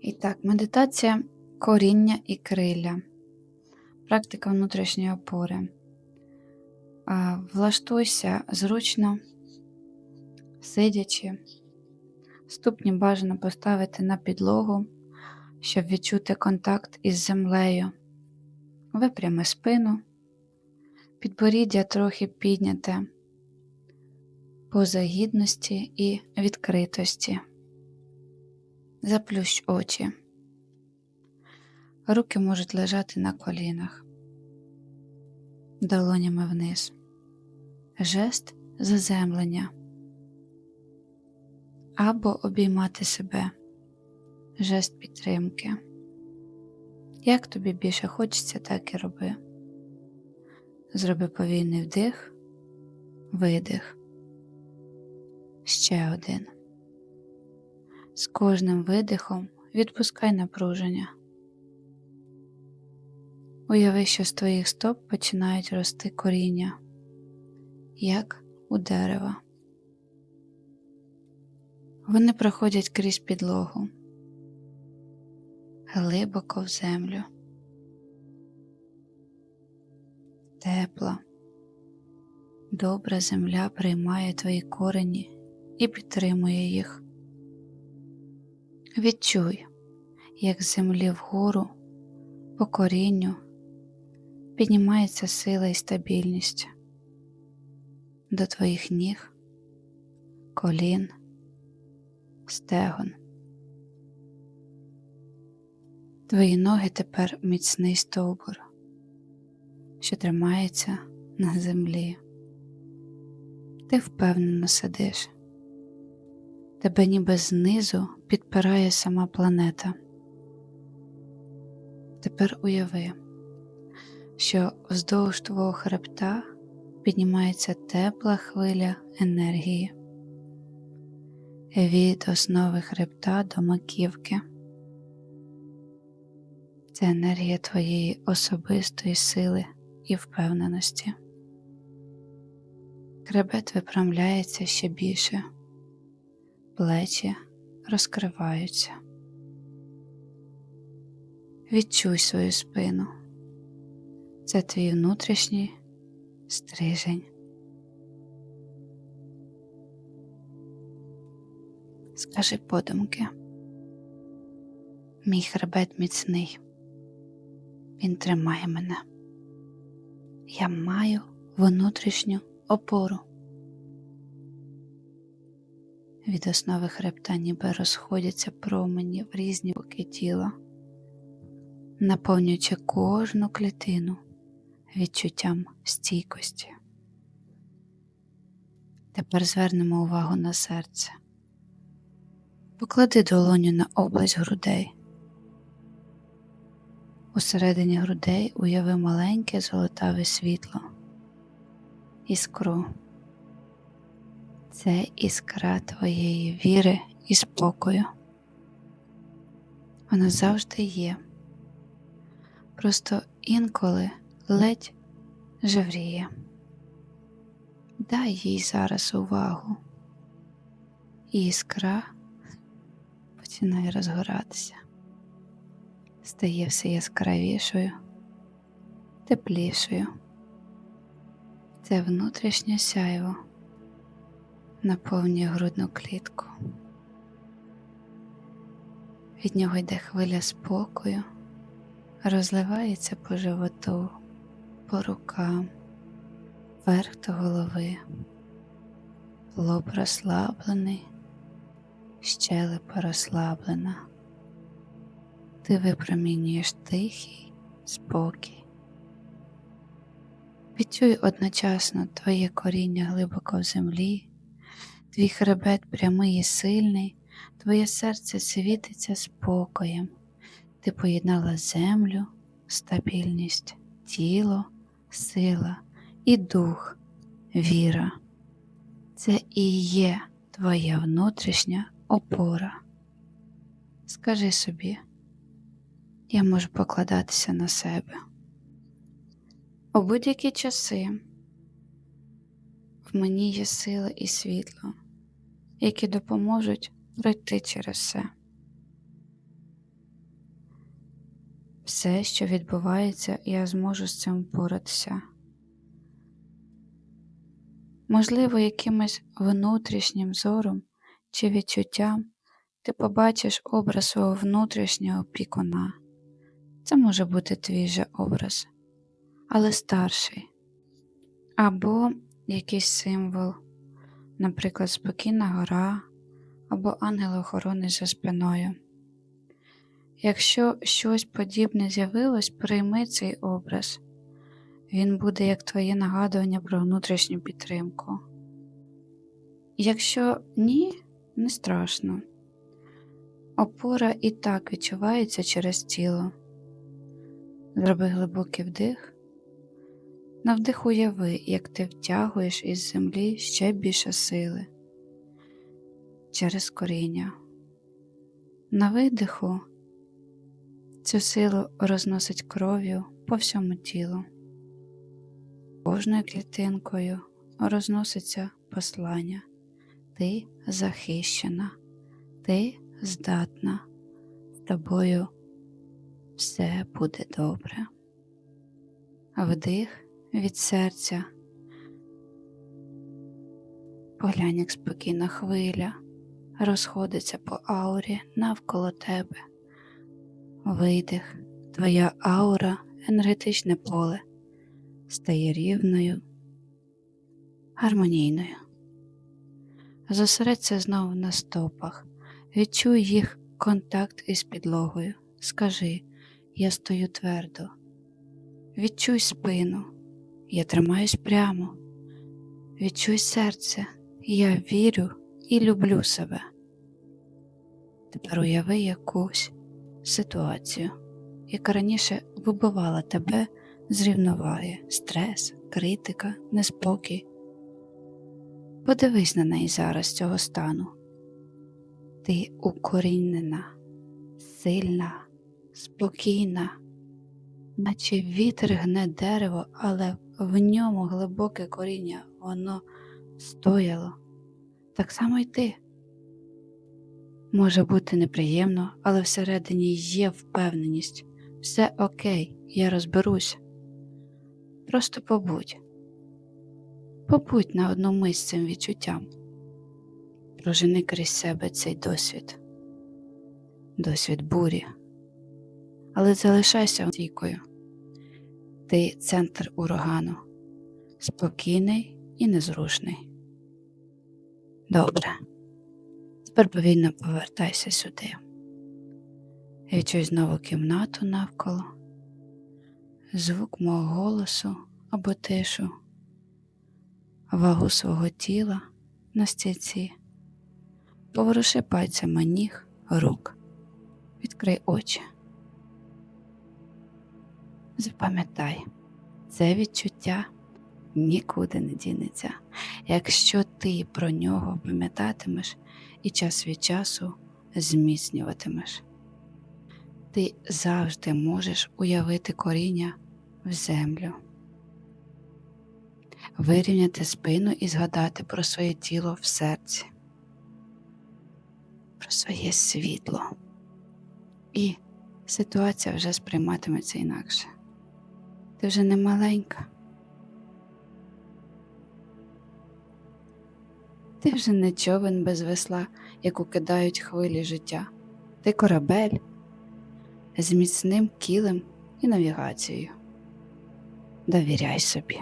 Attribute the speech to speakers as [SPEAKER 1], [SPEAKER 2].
[SPEAKER 1] І так, медитація коріння і крилля, практика внутрішньої опори. Влаштуйся зручно, сидячи, ступні бажано поставити на підлогу, щоб відчути контакт із землею. Випрями спину, підборіддя трохи підняте, поза гідності і відкритості. Заплющ очі. Руки можуть лежати на колінах, долонями вниз. Жест заземлення або обіймати себе, жест підтримки. Як тобі більше хочеться, так і роби. Зроби повільний вдих, видих. Ще один. З кожним видихом відпускай напруження. Уяви, що з твоїх стоп починають рости коріння, як у дерева. Вони проходять крізь підлогу, глибоко в землю. Тепла, добра земля приймає твої корені і підтримує їх. Відчуй, як з землі вгору по корінню піднімається сила і стабільність до твоїх ніг, колін, стегон. Твої ноги тепер міцний стовбур, що тримається на землі. Ти впевнено сидиш, тебе ніби знизу підпирає сама планета. Тепер уяви, що вздовж твого хребта піднімається тепла хвиля енергії від основи хребта до маківки. Це енергія твоєї особистої сили і впевненості. Хребет випрямляється ще більше, плечі розкриваються. Відчуй свою спину. Це твій внутрішній стрижень. Скажи подумки. Мій хребет міцний. Він тримає мене. Я маю внутрішню опору. Від основи хребта ніби розходяться промені в різні боки тіла, наповнюючи кожну клітину відчуттям стійкості. Тепер звернемо увагу на серце. Поклади долоню на область грудей. Усередині грудей уяви маленьке золотаве світло, іскру. Це іскра твоєї віри і спокою. Вона завжди є. Просто інколи ледь жевріє. Дай їй зараз увагу. і Іскра починає розгоратися, стає все яскравішою, теплішою. Це внутрішнє сяйво наповнює грудну клітку. Від нього йде хвиля спокою, розливається по животу, по рукам, вверх до голови, лоб розслаблений, щелепа розслаблена. Ти випромінюєш тихий спокій. Відчуй одночасно твоє коріння глибоко в землі, твій хребет прямий і сильний, твоє серце світиться спокоєм, ти поєднала землю, стабільність, тіло, сила і дух, віра. Це і є твоя внутрішня опора. Скажи собі, я можу покладатися на себе. У будь-які часи в мені є сила і світло, які допоможуть пройти через все. Все, що відбувається, я зможу з цим впоратися. Можливо, якимось внутрішнім зором чи відчуттям ти побачиш образ свого внутрішнього опікуна. Це може бути твій же образ, але старший. Або якийсь символ, наприклад, спокійна гора або ангел-охоронець за спиною. Якщо щось подібне з'явилось, прийми цей образ. Він буде як твоє нагадування про внутрішню підтримку. Якщо ні, не страшно. Опора і так відчувається через тіло. Зроби глибокий вдих. На вдих уяви, як ти втягуєш із землі ще більше сили через коріння. На видиху цю силу розносить кров'ю по всьому тілу. Кожною клітинкою розноситься послання. Ти захищена, ти здатна, з тобою все буде добре. Вдих від серця. Поглянь, як спокійна хвиля розходиться по аурі навколо тебе. Видих, твоя аура, енергетичне поле стає рівною, гармонійною. Зосередься знову на стопах, відчуй їх контакт із підлогою. Скажи, я стою твердо. Відчуй спину, я тримаюсь прямо. Відчуй серце, я вірю і люблю себе. Тепер уяви якусь ситуацію, яка раніше вибивала тебе з рівноваги, стрес, критика, неспокій. Подивись на неї зараз цього стану. Ти укорінена, сильна, спокійна, наче вітер гне дерево, але в ньому глибоке коріння, воно стояло. Так само й ти. Може бути неприємно, але всередині є впевненість. Все окей, я розберусь. Просто побудь. Побудь на одну з цим відчуттям. Прожени крізь себе цей досвід, досвід бурі. Але залишайся стійкою. Ти центр урагану, спокійний і незрушний. Добре. Тепер повільно повертайся сюди. Відчуй знову кімнату навколо, звук мого голосу або тишу, вагу свого тіла на стільці, поворуши пальцями ніг, рук, відкрий очі. Запам'ятай, це відчуття нікуди не дінеться, якщо ти про нього пам'ятатимеш і час від часу зміцнюватимеш. Ти завжди можеш уявити коріння в землю, вирівняти спину і згадати про своє тіло в серці, про своє світло. І ситуація вже сприйматиметься інакше. Ти вже не маленька. Ти вже не човен без весла, яку кидають хвилі життя. Ти корабель з міцним кілем і навігацією. Довіряй собі.